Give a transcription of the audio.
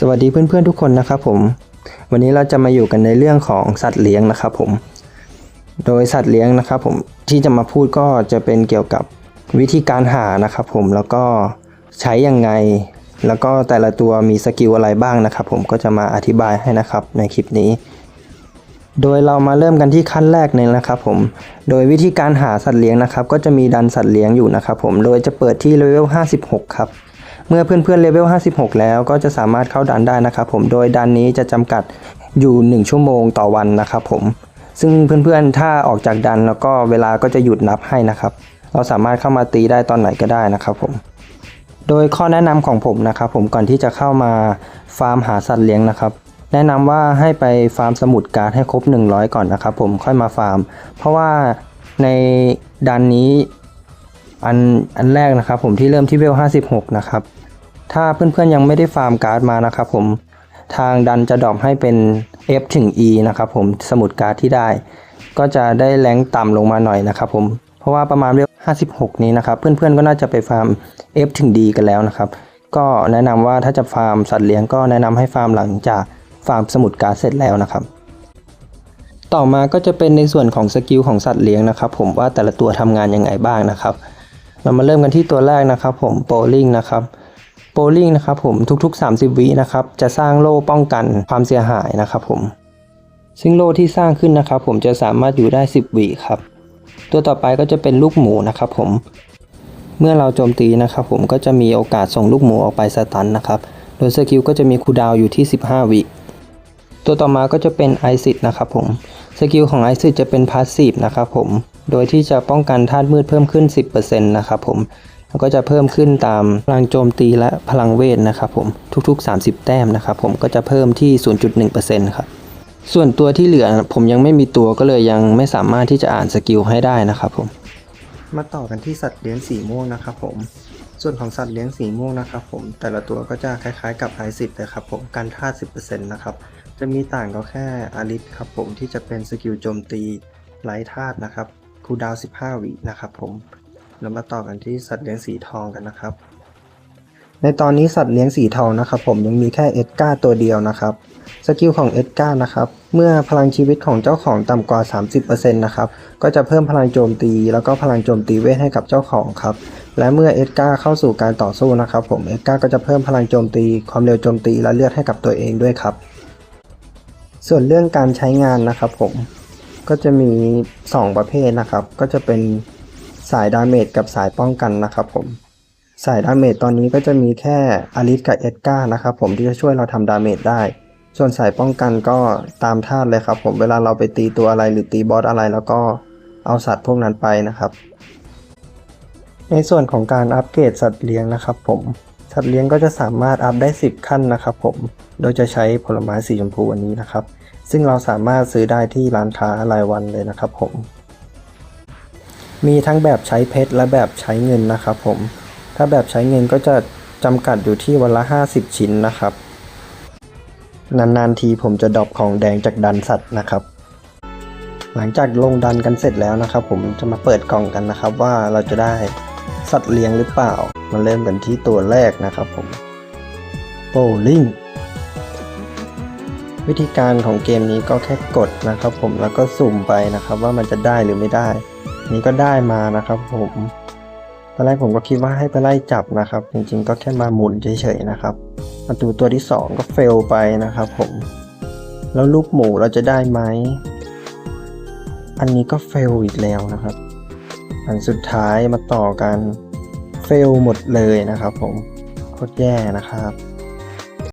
สวัสดีเพื่อนๆทุกคนนะครับผม วันนี้เราจะมาอยู่กันในเรื่องของสัตว์เลี้ยงนะครับผม โดยสัตว์เลี้ยงนะครับผมที่จะมาพูดก็จะเป็นเกี่ยวกับวิธีการหานะครับผมแล้วก็ใช้ยังไง แล้วก็แต่ละตัวมีสกิลอะไรบ้างนะครับผมก็จะมาอธิบายให้นะครับในคลิปนี้ โดยเรามาเริ่มกันที่ขั้นแรกเลยนะครับผม โดยวิธีการหาสัตว์เลี้ยงนะครับ ก็จะมีดันสัตว์เลี้ยงอยู่นะครับผมโดยจะเปิดที่เลเวล56 ครับ เมื่อเพื่อนๆเลเวล 56 แล้วก็จะสามารถเข้าดันได้นะครับผม โดยดันนี้จะจำกัดอยู่ 1 ชั่วโมงต่อวันนะครับผม ซึ่งเพื่อนๆ ถ้าออกจากดันแล้วก็เวลาก็จะหยุดนับให้นะครับ เราสามารถเข้ามาตีได้ตอนไหนก็ได้นะครับผม โดยข้อแนะนำของผมนะครับผมก่อนที่จะเข้ามาฟาร์มหาสัตว์เลี้ยงนะครับแนะนำว่าให้ไปฟาร์มสมุดการ์ดให้ครบ 100 ก่อนนะครับผมค่อยมาฟาร์ม เพราะว่าในดันนี้ อันอันแรกนะครับผมที่เริ่มที่เวล56 นะครับ ถ้าเพื่อนๆยังไม่ได้ฟาร์มการ์ดมานะครับผมทางดันจะดรอปให้เป็น F ถึง E นะครับผมสมุดการ์ดที่ได้ ก็จะได้แรงต่ำลงมาหน่อยนะครับผมเพราะว่าประมาณเวล56 นี้นะครับ เพื่อนๆก็น่าจะไปฟาร์ม F ถึง D กันแล้วนะครับ ก็แนะนำว่าถ้าจะฟาร์มสัตว์เลี้ยงก็แนะนำให้ฟาร์มหลังจากฟาร์มสมุดการ์ดเสร็จแล้วนะครับ ต่อมาก็จะเป็นในส่วนของสกิลของสัตว์เลี้ยงนะครับ ผมว่าแต่ละตัวทำงานยังไงบ้างนะครับ เรามาเริ่มกันที่ตัวแรกนะครับผมโปลิงนะครับโปลิงนะครับผมทุก ๆ 30 วินะครับจะสร้างโล่ป้องกันความเสียหายนะครับผมซึ่งโล่ที่สร้างขึ้นนะครับ ผมจะสามารถอยู่ได้ 10วิครับ ตัวต่อไปก็จะเป็นลูกหมูนะครับผมเมื่อเราโจมตีนะครับผมก็จะมีโอกาสส่งลูกหมูออกไปสตันนะครับโดยสกิลก็จะมีคูดาวอยู่ที่ 15 วิตัวต่อมาก็จะเป็นไอซิดนะครับผมสกิลของไอซิดจะเป็นพาสซีฟนะครับผม โดยที่จะป้องกันธาตุมืดเพิ่มขึ้น 10%นะครับผมแล้วก็จะเพิ่มขึ้นตามพลังโจมตีและพลังเวทนะครับผมทุกๆ 30 แต้มนะครับผมก็จะเพิ่มที่ 0.1%ครับส่วนตัวที่เหลือผมยังไม่มีตัวก็เลยยังไม่สามารถที่จะอ่านสกิลให้ได้นะครับผมมาต่อกันที่สัตว์เลี้ยงสีม่วงนะครับผมส่วนของสัตว์เลี้ยงสีม่วงนะครับผมแต่ละตัวก็จะคล้ายๆกับไอซิดเลยครับผมการธาตุ10%นะครับจะมีต่างก็แค่อาริสครับผมที่จะเป็นสกิลโจมตีไร้ธาตุนะครับ คูดาว15 วินะครับผมแล้วมาต่อกันที่สัตว์เลี้ยงสีทองกันนะครับ ในตอนนี้สัตว์เลี้ยงสีทองนะครับ ผมยังมีแค่เอ็ดก้าตัวเดียวนะครับสกิลของเอ็ดก้านะครับ เมื่อพลังชีวิตของเจ้าของต่ำกว่า 30%นะครับ ก็จะเพิ่มพลังโจมตี แล้วก็พลังโจมตีเวทให้กับเจ้าของครับ และเมื่อเอ็ดก้าเข้าสู่การต่อสู้นะครับ ผมเอ็ดก้าก็จะเพิ่มพลังโจมตี ความเร็วโจมตีและเลือดให้กับตัวเองด้วยครับ ส่วนเรื่องการใช้งานนะครับผม ก็จะมี 2 ประเภทนะครับ ก็จะเป็นสายดาเมจกับสายป้องกันนะครับผม สายดาเมจตอนนี้ก็จะมีแค่อาริสกับเอ็ดก้านะครับผมที่จะช่วยเราทำดาเมจได้ ส่วนสายป้องกันก็ตามธาตุเลยครับผมเวลาเราไปตีตัวอะไรหรือตีบอสอะไรแล้วก็เอาสัตว์พวกนั้นไปนะครับ ในส่วนของการอัปเกรดสัตว์เลี้ยงนะครับผม สัตว์เลี้ยงก็จะสามารถอัพได้ 10 ขั้นนะครับผม โดยจะใช้ผลไม้สีชมพูอันนี้นะครับ ซึ่งเราสามารถซื้อได้ที่ร้านค้ารายวันเลยนะครับผม มีทั้งแบบใช้เพชรและแบบใช้เงินนะครับผม ถ้าแบบใช้เงินก็จะจำกัดอยู่ที่วันละ 50 ชิ้นนะครับ นานๆทีผมจะดรอปของแดงจากดันสัตว์นะครับ หลังจากลงดันกันเสร็จแล้วนะครับ ผมจะมาเปิดกล่องกันนะครับ ว่าเราจะได้สัตว์เลี้ยงหรือเปล่า มาเริ่มกันที่ตัวแรกนะครับผมโบลิ่ง วิธีการของเกมนี้ก็แค่กดนะครับ ผมแล้วก็สุ่มไปนะครับ ว่ามันจะได้หรือไม่ได้ นี่ก็ได้มานะครับ ผมตอนแรกผมก็คิดว่าให้ไปไล่จับนะครับ จริงๆก็แค่มาหมุนเฉยๆนะครับมาดูตัวที่สองก็เฟลไปนะครับ ผม แล้วลูกหมูเราจะได้ไหมอันนี้ก็เฟลอีกแล้วนะครับ อันสุดท้ายมาต่อกันเฟลหมดเลยนะครับ ผมโคตรแย่นะครับ